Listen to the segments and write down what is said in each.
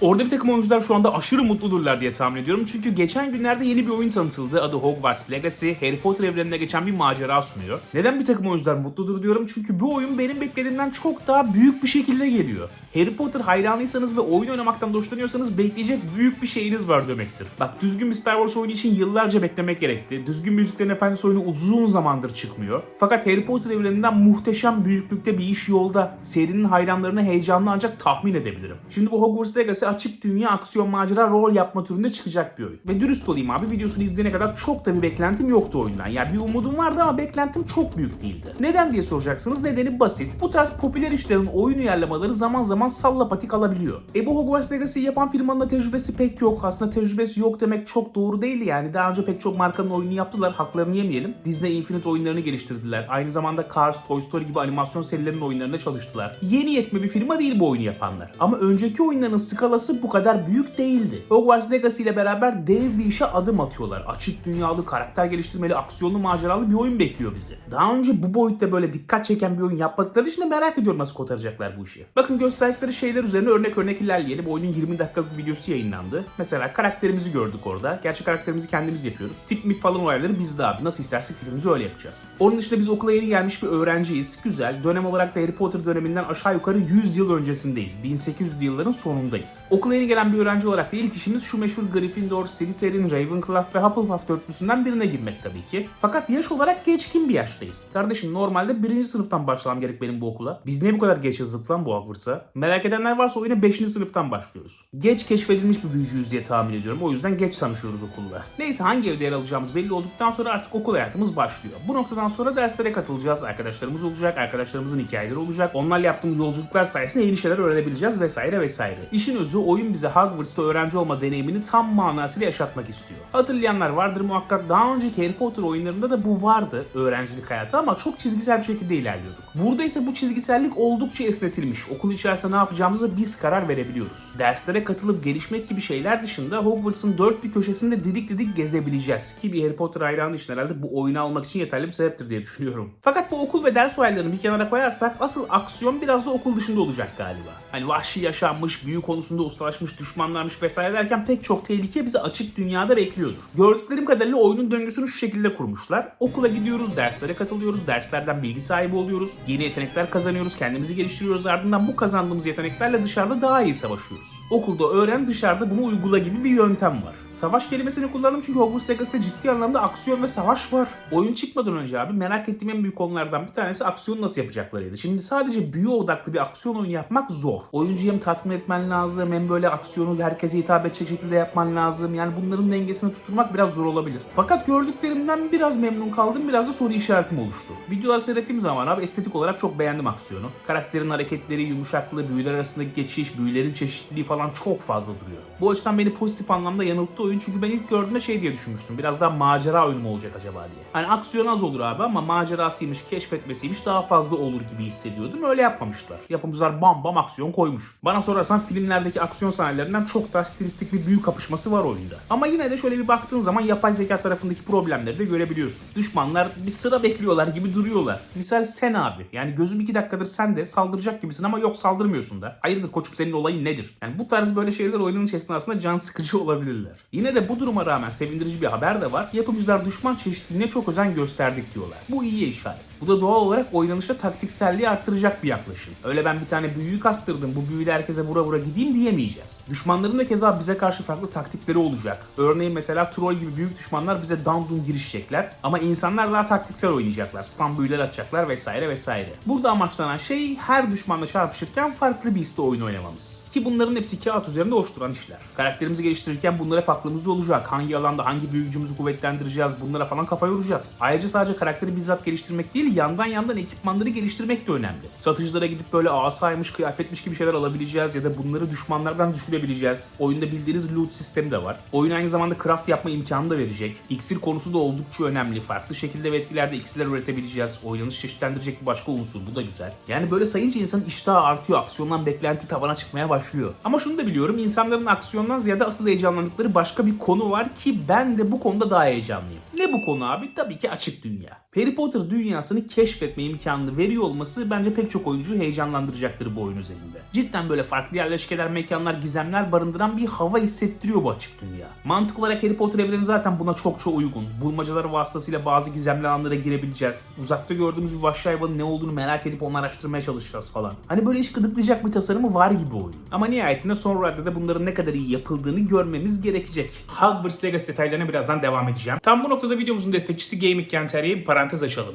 Orada bir takım oyuncular şu anda aşırı mutludurlar diye tahmin ediyorum. Çünkü geçen günlerde yeni bir oyun tanıtıldı. Adı Hogwarts Legacy. Harry Potter evreninde geçen bir macera sunuyor. Neden bir takım oyuncular mutludur diyorum? Çünkü bu oyun benim beklediğimden çok daha büyük bir şekilde geliyor. Harry Potter hayranıysanız ve oyun oynamaktan hoşlanıyorsanız bekleyecek büyük bir şeyiniz var demektir. Bak düzgün bir Star Wars oyunu için yıllarca beklemek gerekti. Düzgün bir Yüzüklerin Efendisi oyunu uzun zamandır çıkmıyor. Fakat Harry Potter evreninden muhteşem büyüklükte bir iş yolda. Serinin hayranlarını heyecanlı ancak tahmin edebilirim. Şimdi bu Hogwarts Legacy açık dünya aksiyon macera rol yapma türünde çıkacak bir oyun. Ve dürüst olayım abi videosunu izleyene kadar çok da bir beklentim yoktu oyundan. Yani bir umudum vardı ama beklentim çok büyük değildi. Neden diye soracaksınız nedeni basit. Bu tarz popüler işlerin oyun uyarlamaları zaman zaman salla patik alabiliyor. E Hogwarts Legacy'yi yapan firmanın da tecrübesi pek yok. Aslında tecrübesi yok demek çok doğru değil yani. Daha önce pek çok markanın oyununu yaptılar. Haklarını yemeyelim. Disney Infinite oyunlarını geliştirdiler. Aynı zamanda Cars, Toy Story gibi animasyon serilerinin oyunlarında çalıştılar. Yeni yetme bir firma değil bu oyunu yapanlar. Ama önceki oyunların skalası bu kadar büyük değildi. Hogwarts Legacy ile beraber dev bir işe adım atıyorlar. Açık dünyalı, karakter geliştirmeli, aksiyonlu, maceralı bir oyun bekliyor bizi. Daha önce bu boyutta böyle dikkat çeken bir oyun yapmadıkları için de merak ediyorum nasıl kotaracaklar bu işi. Bakın gösterdikleri şeyler üzerine örnek örnek ilerleyelim. Oyunun 20 dakikalık videosu yayınlandı. Mesela karakterimizi gördük orada. Gerçi karakterimizi kendimiz yapıyoruz. Tip mip falan olayları bizde abi. Nasıl istersek tipimizi öyle yapacağız. Onun dışında biz okula yeni gelmiş bir öğrenciyiz. Güzel. Dönem olarak da Harry Potter döneminden aşağı yukarı 100 yıl öncesindeyiz. 1800'lü yılların sonundayız. Okula yeni gelen bir öğrenci olarak da ilk işimiz şu meşhur Gryffindor, Slytherin, Ravenclaw ve Hufflepuff dörtlüsünden birine girmek tabii ki. Fakat yaş olarak geçkin bir yaştayız. Kardeşim normalde birinci sınıftan başlamam gerek benim bu okula. Biz niye bu kadar geç yazdık lan bu Hogwarts'a? Merak edenler varsa oyuna 5. sınıftan başlıyoruz. Geç keşfedilmiş bir büyücüyüz diye tahmin ediyorum. O yüzden geç tanışıyoruz okulla. Neyse hangi evde yer alacağımız belli olduktan sonra artık okul hayatımız başlıyor. Bu noktadan sonra derslere katılacağız. Arkadaşlarımız olacak. Arkadaşlarımızın hikayeleri olacak. Onlarla yaptığımız yolculuklar sayesinde yeni şeyler öğrenebileceğiz vesaire vesaire. İşin özü oyun bize Hogwarts'ta öğrenci olma deneyimini tam manasıyla yaşatmak istiyor. Hatırlayanlar vardır muhakkak. Daha önceki Harry Potter oyunlarında da bu vardı öğrencilik hayatı ama çok çizgisel bir şekilde ilerliyorduk. Burada ise bu çizgisellik oldukça esnetilmiş. Okul içerisinde ne yapacağımıza biz karar verebiliyoruz. Derslere katılıp gelişmek gibi şeyler dışında Hogwarts'ın dört bir köşesinde didik didik gezebileceğiz. Ki bir Harry Potter hayranı için herhalde bu oyunu almak için yeterli bir sebeptir diye düşünüyorum. Fakat bu okul ve ders olaylarını bir kenara koyarsak asıl aksiyon biraz da okul dışında olacak galiba. Hani vahşi yaşanmış, büyü konusunda ustalaşmış düşmanlarmış vesaire derken pek çok tehlike bizi açık dünyada bekliyordur. Gördüklerim kadarıyla oyunun döngüsünü şu şekilde kurmuşlar. Okula gidiyoruz, derslere katılıyoruz, derslerden bilgi sahibi oluyoruz, yeni yetenekler kazanıyoruz, kendimizi geliştiriyoruz. Ardından bu kazandığımız yeteneklerle dışarıda daha iyi savaşıyoruz. Okulda öğren, dışarıda bunu uygula gibi bir yöntem var. Savaş kelimesini kullandım çünkü Hogwarts Legacy'de ciddi anlamda aksiyon ve savaş var. Oyun çıkmadan önce abi merak ettiğim en büyük konulardan bir tanesi aksiyonu nasıl yapacaklarıydı. Şimdi sadece büyü odaklı bir aksiyon oyunu yapmak zor. Oyuncuyu hem tatmin etmen lazım hem böyle aksiyonu herkese hitap edecek şekilde yapman lazım. Yani bunların dengesini tutturmak biraz zor olabilir. Fakat gördüklerimden biraz memnun kaldım. Biraz da soru işaretim oluştu. Videoları seyrettiğim zaman abi estetik olarak çok beğendim aksiyonu. Karakterin hareketleri, yumuşaklığı, büyüler arasındaki geçiş, büyülerin çeşitliliği falan çok fazla duruyor. Bu açıdan beni pozitif anlamda yanılttı oyun çünkü ben ilk gördüğümde şey diye düşünmüştüm. Biraz daha macera oyunu mu olacak acaba diye. Hani aksiyon az olur abi ama macerasıymış, keşfetmesiymiş daha fazla olur gibi hissediyordum. Öyle yapmamışlar. Yapımcılar bam bam aksiyon koymuş. Bana sorarsan filmlerdeki aksiyon sahnelerinden çok daha stilistik bir büyü kapışması var oyunda. Ama yine de şöyle bir baktığın zaman yapay zeka tarafındaki problemleri de görebiliyorsun. Düşmanlar bir sıra bekliyorlar gibi duruyorlar. Misal sen abi. Yani gözüm iki dakikadır sen de saldıracak gibisin ama yok saldırmıyorsun da. Hayırdır koçum senin olayın nedir? Yani bu tarz böyle şeyler oyunun içerisinde aslında can sıkıcı olabilirler. Yine de bu duruma rağmen sevindirici bir haber de var. Yapımcılar düşman çeşitliliğine çok özen gösterdik diyorlar. Bu iyi işaret. Bu da doğal olarak oynanışta taktikselliği arttıracak bir yaklaşım. Öyle ben bir tane büyüyü kastırdım bu büyüyle herkese vura vura gideyim diyemeyeceğiz. Düşmanların da keza bize karşı farklı taktikleri olacak. Örneğin mesela troll gibi büyük düşmanlar bize dandun girişecekler. Ama insanlar daha taktiksel oynayacaklar. Stun büyüler atacaklar vesaire vesaire. Burada amaçlanan şey her düşmanla çarpışırken farklı bir iste oyun oynamamız. Ki bunların hepsi kağıt üzerinde oluşturan işler. Karakterimizi geliştirirken bunlar hep aklımızda olacak. Hangi alanda hangi büyü gücümüzü kuvvetlendireceğiz bunlara falan kafa yoracağız. Ayrıca sadece karakteri bizzat geliştirmek değil yandan yandan ekipmanları geliştirmek de önemli. Satıcılara gidip böyle asaymış, kıyafetmiş gibi şeyler alabileceğiz ya da bunları düşmanlardan düşürebileceğiz. Oyunda bildiğiniz loot sistemi de var. Oyun aynı zamanda craft yapma imkanı da verecek. İksir konusu da oldukça önemli. Farklı şekilde ve etkilerde iksirler üretebileceğiz. Oynanış çeşitlendirecek bir başka unsur. Bu da güzel. Yani böyle sayınca insanın iştahı artıyor. Aksiyondan beklenti tavana çıkmaya başlıyor. Ama şunu da biliyorum. insanların aksiyondan ziyade asıl heyecanlandıkları başka bir konu var ki ben de bu konuda daha heyecanlıyım. Ne bu konu abi? Tabii ki açık dünya. Harry Potter dünyasını keşfetme imkanını veriyor olması bence pek çok oyuncuyu heyecanlandıracaktır bu oyun üzerinde. Cidden böyle farklı yerleşkeler, mekanlar, gizemler barındıran bir hava hissettiriyor bu açık dünya. Mantık olarak Harry Potter evreni zaten buna çok çok uygun. Bulmacalar vasıtasıyla bazı gizemli alanlara girebileceğiz. Uzakta gördüğümüz bir vahşi hayvanın ne olduğunu merak edip onu araştırmaya çalışacağız falan. Hani böyle iş gıdıklayacak bir tasarımı var gibi oyun. Ama nihayetinde son raddede bunların ne kadar iyi yapıldığını görmemiz gerekecek. Hogwarts Legacy detaylarına birazdan devam edeceğim. Tam bu noktada videomuzun destekçisi Gaming Kenteri'ye bir parantez açalım.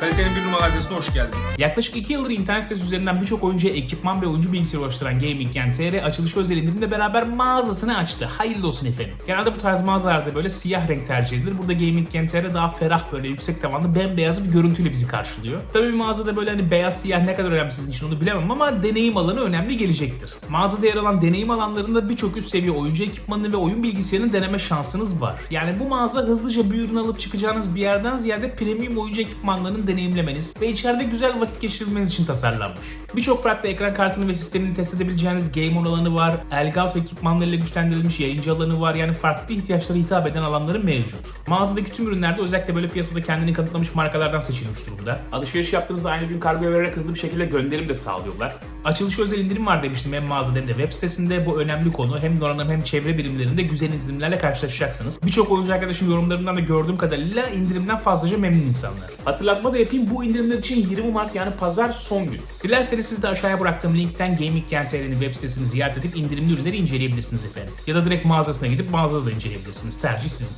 Kalitenin bir numaralı adresine hoş geldiniz. Yaklaşık 2 yıldır internet sitesi üzerinden birçok oyuncuya ekipman ve oyuncu bilgisayarı ulaştıran Gaming Kenteri açılış özel indirimle beraber mağazasını açtı. Hayırlı olsun efendim. Genelde bu tarz mağazalarda böyle siyah renk tercih edilir. Burada Gaming Kenteri daha ferah böyle yüksek tavanlı bembeyaz bir görüntüyle bizi karşılıyor. Tabii bir mağazada böyle hani beyaz siyah ne kadar önemli sizin için onu bilemem ama deneyim alanı önemli gelecektir. Mağazada yer alan deneyim alanlarında birçok üst seviye oyuncu ekipmanını ve oyun bilgisayarını deneme şansınız var. Yani bu mağaza hızlıca bir ürün alıp çıkacağınız bir yerden ziyade premium oyuncu ekipmanlarını deneyimlemeniz ve içeride güzel vakit geçirmeniz için tasarlanmış. Birçok farklı ekran kartını ve sistemini test edebileceğiniz game mode alanı var, Elgato ekipmanlarıyla güçlendirilmiş yayıncı alanı var yani farklı ihtiyaçlara hitap eden alanları mevcut. Mağazadaki tüm ürünlerde özellikle böyle piyasada kendini kanıtlamış markalardan seçilmiş durumda. Alışveriş yaptığınızda aynı gün kargoya vererek hızlı bir şekilde gönderim de sağlıyorlar. Açılış özel indirim var demiştim hem mağazada hem de web sitesinde. Bu önemli konu. Hem donanım hem çevre birimlerinde güzel indirimlerle karşılaşacaksınız. Birçok oyuncu arkadaşın yorumlarından da gördüğüm kadarıyla indirimden fazlaca memnun insanlar. Hatırlatma da yapayım bu indirimler için 20 Mart yani pazar son gün. Dilerseniz siz de aşağıya bıraktığım linkten Gaming Kenteri'nin web sitesini ziyaret edip indirimli ürünleri inceleyebilirsiniz efendim. Ya da direkt mağazasına gidip mağazada da inceleyebilirsiniz. Tercih sizin.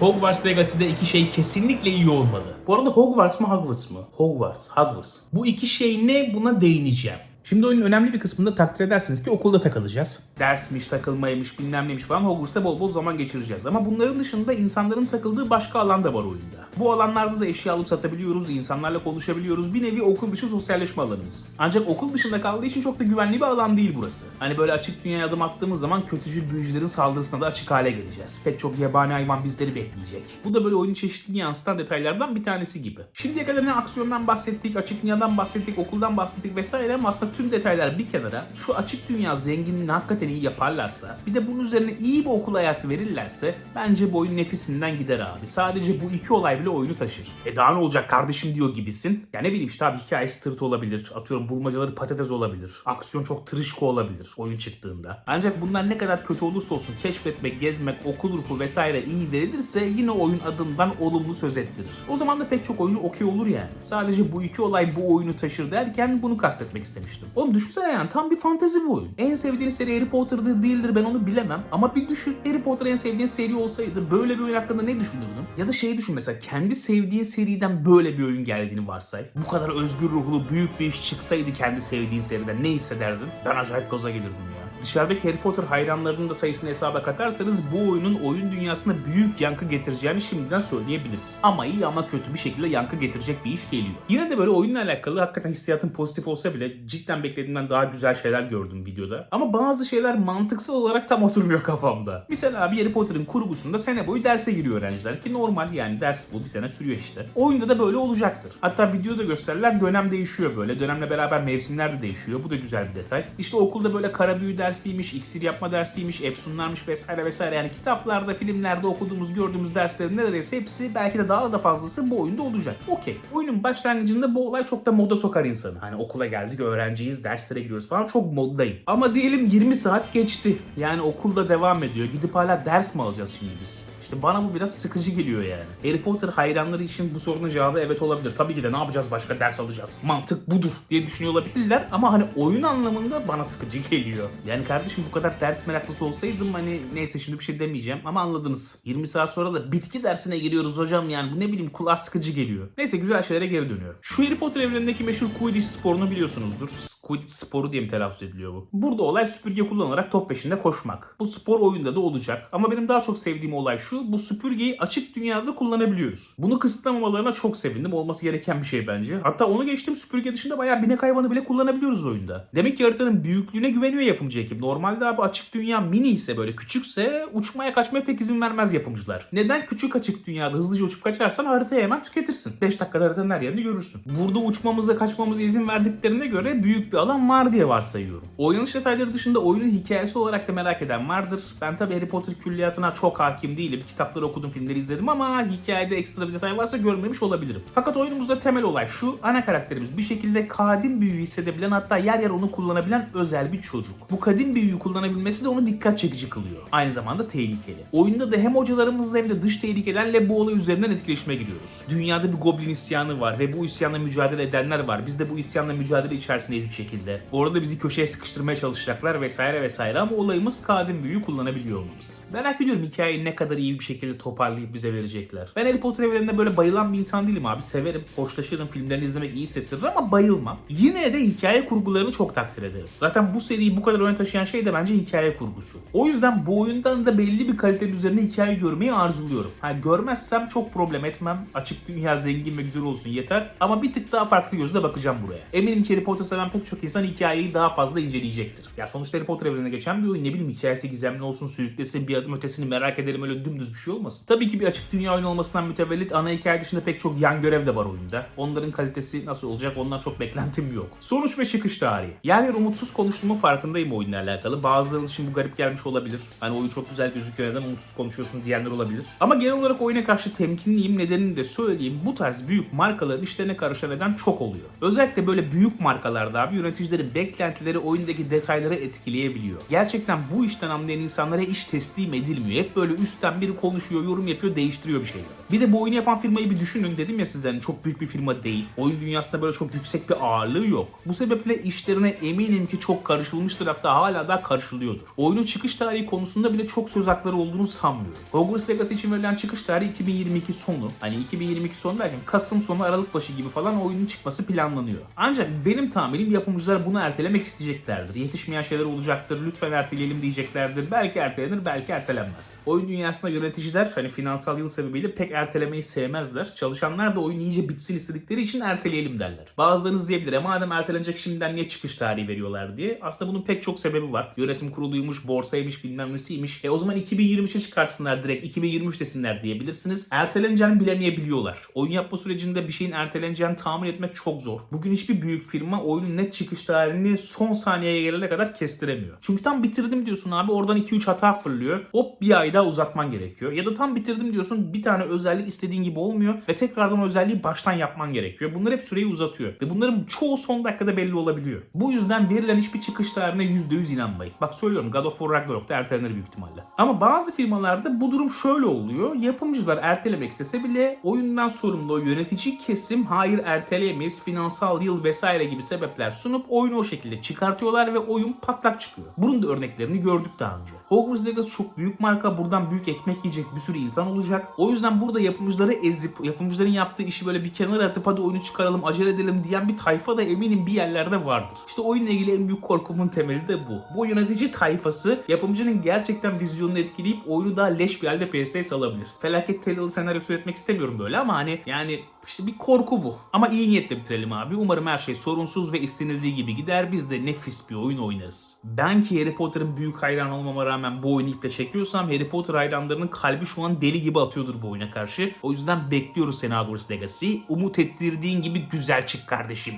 Hogwarts Legacy'de iki şey kesinlikle iyi olmalı. Bu arada Hogwarts mı Hogwarts mı? Hogwarts, Hogwarts. Bu iki şey ne buna değineceğim. Şimdi oyunun önemli bir kısmında takdir edersiniz ki okulda takılacağız. Dersmiş, takılmaymış, bilmem neymiş falan Hogwarts'ta bol bol zaman geçireceğiz. Ama bunların dışında insanların takıldığı başka alan da var oyunda. Bu alanlarda da eşya alıp satabiliyoruz, insanlarla konuşabiliyoruz. Bir nevi okul dışı sosyalleşme alanımız. Ancak okul dışında kaldığı için çok da güvenli bir alan değil burası. Hani böyle açık dünyaya adım attığımız zaman kötücül büyücülerin saldırısına da açık hale geleceğiz. Pek çok yabani hayvan bizleri bekleyecek. Bu da böyle oyunun çeşitliliğini yansıtan detaylardan bir tanesi gibi. Şimdiye kadar ne aksiyondan bahsettik, açık dünyadan bahsettik, okuldan bahsettik vesaire ama aslında tüm detaylar bir kenara şu açık dünya zenginliğini hakikaten iyi yaparlarsa bir de bunun üzerine iyi bir okul hayatı verirlerse bence bu oyun nefisinden gider abi. Sadece bu iki olay bile oyunu taşır. E daha ne olacak kardeşim diyor gibisin. Ya ne bileyim işte abi hikayesi tırt olabilir. Atıyorum bulmacaları patates olabilir. Aksiyon çok tırışko olabilir oyun çıktığında. Ancak bunlar ne kadar kötü olursa olsun keşfetmek, gezmek, okul ruhu vesaire iyi verilirse yine oyun adından olumlu söz ettirir. O zaman da pek çok oyuncu okey olur yani. Sadece bu iki olay bu oyunu taşır derken bunu kastetmek istemiştim. Oğlum düşünsene yani tam bir fantezi bir oyun. En sevdiğin seri Harry Potter'dır değildir ben onu bilemem. Ama bir düşün Harry Potter en sevdiğin seri olsaydı böyle bir oyun hakkında ne düşünürdün? Ya da şeyi düşün mesela kendi sevdiğin seriden böyle bir oyun geldiğini varsay. Bu kadar özgür ruhlu büyük bir iş çıksaydı kendi sevdiğin seriden ne hissederdin? Ben acayip gaza gelirdim ya. Dışarıdaki Harry Potter hayranlarının da sayısını hesaba katarsanız bu oyunun oyun dünyasına büyük yankı getireceğini şimdiden söyleyebiliriz. Ama iyi ama kötü bir şekilde yankı getirecek bir iş geliyor. Yine de böyle oyunla alakalı hakikaten hissiyatım pozitif olsa bile cidden beklediğimden daha güzel şeyler gördüm videoda. Ama bazı şeyler mantıksal olarak tam oturmuyor kafamda. Mesela bir Harry Potter'ın kurgusunda sene boyu derse giriyor öğrenciler ki normal yani ders bu bir sene sürüyor işte. Oyunda da böyle olacaktır. Hatta videoda gösterirler dönem değişiyor böyle. Dönemle beraber mevsimler de değişiyor. Bu da güzel bir detay. İşte okulda böyle kara büyü dersiymiş, iksir yapma dersiymiş, efsunlarmış vesaire vesaire. Yani kitaplarda, filmlerde okuduğumuz, gördüğümüz derslerin neredeyse hepsi belki de daha da fazlası bu oyunda olacak. Okey. Oyunun başlangıcında bu olay çok da moda sokar insanı. Hani okula geldik, öğrenciyiz, derslere giriyoruz falan çok moddayım. Ama diyelim 20 saat geçti. Yani okulda devam ediyor. Gidip hala ders mi alacağız şimdi biz? İşte bana bu biraz sıkıcı geliyor yani. Harry Potter hayranları için bu sorunun cevabı evet olabilir. Tabii ki de ne yapacağız başka ders alacağız. Mantık budur diye düşünüyor olabilirler ama hani oyun anlamında bana sıkıcı geliyor. Yani kardeşim bu kadar ders meraklısı olsaydım hani neyse şimdi bir şey demeyeceğim ama anladınız. 20 saat sonra da bitki dersine giriyoruz hocam yani bu ne bileyim kulağa sıkıcı geliyor. Neyse güzel şeylere geri dönüyorum. Şu Harry Potter evrenindeki meşhur Quidditch sporunu biliyorsunuzdur. Quidditch sporu diye mi telaffuz ediliyor bu? Burada olay süpürge kullanarak top peşinde koşmak. Bu spor oyunda da olacak. Ama benim daha çok sevdiğim olay şu. Bu süpürgeyi açık dünyada kullanabiliyoruz. Bunu kısıtlamamalarına çok sevindim. Olması gereken bir şey bence. Hatta onu geçtim süpürge dışında bayağı binek hayvanı bile kullanabiliyoruz oyunda. Demek ki haritanın büyüklüğüne güveniyor yapımcı ekip. Normalde abi açık dünya mini ise böyle küçükse uçmaya kaçmaya pek izin vermez yapımcılar. Neden küçük açık dünyada hızlıca uçup kaçarsan haritayı hemen tüketirsin. 5 dakikada haritanın her yerini görürsün. Burada uçmamıza kaçmamıza izin verdiklerine göre büyük bir alan var diye varsayıyorum. Oynanış detayları dışında oyunun hikayesi olarak da merak eden vardır. Ben tabi Harry Potter külliyatına çok hakim değilim. Kitapları okudum, filmleri izledim ama hikayede ekstra bir detay varsa görmemiş olabilirim. Fakat oyunumuzda temel olay şu. Ana karakterimiz bir şekilde kadim büyüyü hissedebilen hatta yer yer onu kullanabilen özel bir çocuk. Bu kadim büyüyü kullanabilmesi de onu dikkat çekici kılıyor. Aynı zamanda tehlikeli. Oyunda da hem hocalarımızla hem de dış tehlikelerle bu olay üzerinden etkileşime giriyoruz. Dünyada bir goblin isyanı var ve bu isyanla mücadele edenler var. Biz de bu isyanla mücadele içerisindeyiz bir şekilde. Orada bizi köşeye sıkıştırmaya çalışacaklar vesaire vesaire ama olayımız kadim büyüyü kullanabiliyor olmamız. Merak ediyorum hikayeyi ne kadar iyi bir şekilde toparlayıp bize verecekler. Ben Harry Potter evreninde böyle bayılan bir insan değilim abi. Severim, hoşlaşırım, filmlerini izlemek iyi hissettirir ama bayılmam. Yine de hikaye kurgularını çok takdir ederim. Zaten bu seriyi bu kadar öne taşıyan şey de bence hikaye kurgusu. O yüzden bu oyundan da belli bir kalitenin üzerine hikaye görmeyi arzuluyorum. Ha görmezsem çok problem etmem. Açık dünya zengin ve güzel olsun yeter. Ama bir tık daha farklı gözle bakacağım buraya. Eminim ki Harry Potter seven pek çok insan hikayeyi daha fazla inceleyecektir. Ya sonuçta Harry Potter evrenine geçen bir oyun ne bileyim hikayesi gizemli olsun sürüklesin bir adım ötesini merak edelim öyle dümdüz bir şey olmasın. Tabii ki bir açık dünya oyunu olmasından mütevellit ana hikaye dışında pek çok yan görev de var oyunda. Onların kalitesi nasıl olacak ondan çok beklentim yok. Sonuç ve çıkış tarihi. Yani umutsuz konuştuğumun farkındayım oyunla alakalı. Bazıları için bu garip gelmiş olabilir. Hani oyun çok güzel gözüküyor neden umutsuz konuşuyorsun diyenler olabilir. Ama genel olarak oyuna karşı temkinliyim nedenini de söyleyeyim. Bu tarz büyük markaların işlerine karışan neden çok oluyor. Özellikle böyle büyük markalarda abi yöneticilerin beklentileri oyundaki detayları etkileyebiliyor. Gerçekten bu işten anlayan insanlara iş teslim edilmiyor. Hep böyle üstten biri konuşuyor, yorum yapıyor, değiştiriyor bir şeyleri. Bir de bu oyunu yapan firmayı bir düşünün. Dedim ya size hani çok büyük bir firma değil. Oyun dünyasında böyle çok yüksek bir ağırlığı yok. Bu sebeple işlerine eminim ki çok karışılmıştır hatta hala da karışılıyordur. Oyunun çıkış tarihi konusunda bile çok söz hakları olduğunu sanmıyorum. Hogwarts Legacy için verilen çıkış tarihi 2022 sonu. Hani 2022 sonu derken Kasım sonu Aralık başı gibi falan oyunun çıkması planlanıyor. Ancak benim tahminim yapımcılar bunu ertelemek isteyeceklerdir. Yetişmeyen şeyler olacaktır. Lütfen erteleyelim diyeceklerdir. Belki ertelenir, belki ertelenmez. Oyun dünyasında yöneticiler hani finansal yıl sebebiyle pek ertelemeyi sevmezler. Çalışanlar da oyun iyice bitsin istedikleri için erteleyelim derler. Bazılarınız diyebilir "E madem ertelenecek şimdiden niye çıkış tarihi veriyorlar diye. Aslında bunun pek çok sebebi var. Yönetim kuruluymuş, borsaymış, bilmem nesiymiş. E o zaman 2023'e çıkarsınlar direkt 2023 desinler diyebilirsiniz. Erteleneceğini bilemeyebiliyorlar. Oyun yapma sürecinde bir şeyin erteleneceğini tahmin etmek çok zor. Bugün hiçbir büyük firma oyunun net çıkış tarihini son saniyeye gelene kadar kestiremiyor. Çünkü tam bitirdim diyorsun abi oradan 2-3 hata fırlıyor. Hop bir ay daha uzatman gerekiyor. Ya da tam bitirdim diyorsun bir tane özellik istediğin gibi olmuyor ve tekrardan o özelliği baştan yapman gerekiyor. Bunlar hep süreyi uzatıyor. Ve bunların çoğu son dakikada belli olabiliyor. Bu yüzden verilen hiçbir çıkış tarihine %100 inanmayın. Bak söylüyorum God of War Ragnarok'ta ertelenir büyük ihtimalle. Ama bazı firmalarda bu durum şöyle oluyor. Yapımcılar ertelemek istese bile oyundan sorumlu yönetici kesim hayır erteleyemeyiz, finansal yıl vesaire gibi sebepler sunup oyunu o şekilde çıkartıyorlar ve oyun patlak çıkıyor. Bunun da örneklerini gördük daha önce. Hogwarts Legacy çok büyük marka. Buradan büyük ekmek yiyecek bir sürü insan olacak. O yüzden burada yapımcıları ezip, yapımcıların yaptığı işi böyle bir kenara atıp hadi oyunu çıkaralım, acele edelim diyen bir tayfa da eminim bir yerlerde vardır. İşte oyunla ilgili en büyük korkumun temeli de bu. Bu yönetici tayfası yapımcının gerçekten vizyonunu etkileyip oyunu daha leş bir halde PS'ye salabilir. Felaket Tella'lı senaryo üretmek istemiyorum böyle ama hani yani işte bir korku bu. Ama iyi niyetle bitirelim abi. Umarım her şey sorunsuz ve istenildiği gibi gider. Biz de nefis bir oyun oynarız. Ben ki Harry Potter'ın büyük hayran olmama rağmen bu oyunu iple çekiyorsam Harry Potter hayranlarının kalbi şu an deli gibi atıyordur bu oyuna karşı. O yüzden bekliyoruz seni Hogwarts Legacy. Umut ettirdiğin gibi güzel çık kardeşim.